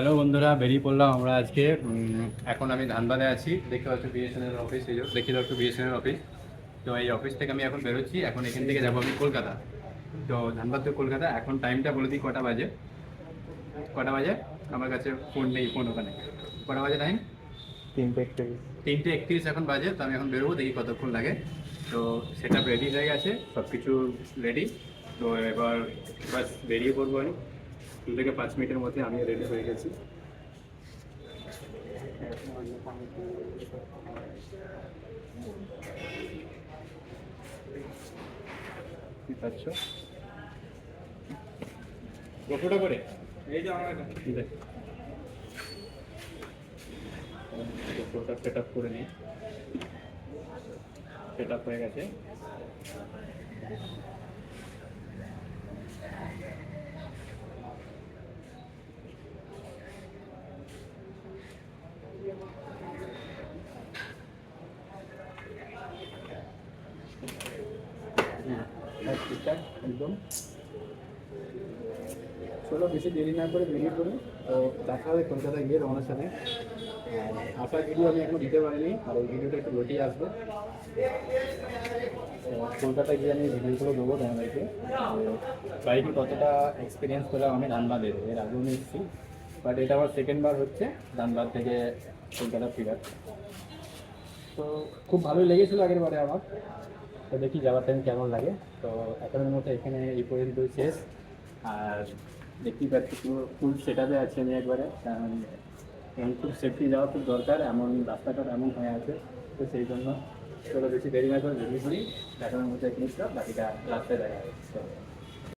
Hello বন্ধুরা বেরিয়ে পড়লাম আমরা আজকে। এখন আমি ধানবাদে আছি। দেখতে পাচ্ছ বিএসএনএল অফিস এই যে দেখতে পাচ্ছ বিএসএনএল অফিস তো এই অফিস থেকে আমি এখন বেরোচ্ছি। এখন এখান থেকে যাব আমি কলকাতা। তো ধানবাদ তো কলকাতা। এখন টাইমটা বলে দিই কটা বাজে। কটা বাজে? আমার কাছে ফোন নেই ফোন ওখানে। কটা বাজে টাইম তিনটে একটু তিনটে একত্রিশ এখন বাজে। তো আমি এখন বেরোবো দেখি কতক্ষণ লাগে। তো সেটা রেডি হয়ে গেছে সব কিছু রেডি তো এবার বাস বেরিয়ে পড়ব আমি। দু থেকে পাঁচ মিনিটের মধ্যে আমি রেডি হয়ে গেছি। গল্পটা করে? এই যে আমার সেট আপ করে নিই সেট আপ হয়ে গেছে। ঠিকঠাক একদম চলো, বেশি দেরি না করে বেরিয়ে পড়ি। তো দেখা হবে কলকাতা গিয়ে রমনার সাথে। আসার ভিডিও আমি এখনও দিতে পারিনি, আর ওই ভিডিওটা একটু লেটেই আসবে। তো কলকাতা গিয়ে আমি ভিডিওগুলো দেবো তোমাদেরকে। বাইকে কতটা এক্সপিরিয়েন্স করলাম আমি ধানবাদের এর আগেও আমি এসেছি। বাট এটা আমার সেকেন্ড বার হচ্ছে ধানবাদ থেকে কলকাতা ফিরার। তো খুব ভালোই লেগেছিলো আগের বারে আমার। তো দেখি যাওয়ার টাইম কেমন লাগে। তো এখনের মতো এখানে এই পর্যন্ত শেষ। আর দেখতেই পাচ্ছি পুরো ফুল সেট আপে আছি আমি একবারে। কারণ খুব সেফটি যাওয়া খুব দরকার, এমন রাস্তাঘাট এমন হয়ে আছে। তো সেই জন্য চলো বেশি দেরি না করে বেরিয়ে পড়ি। দেখানোর মতো জিনিসটা বাকিটা রাস্তায় দেখা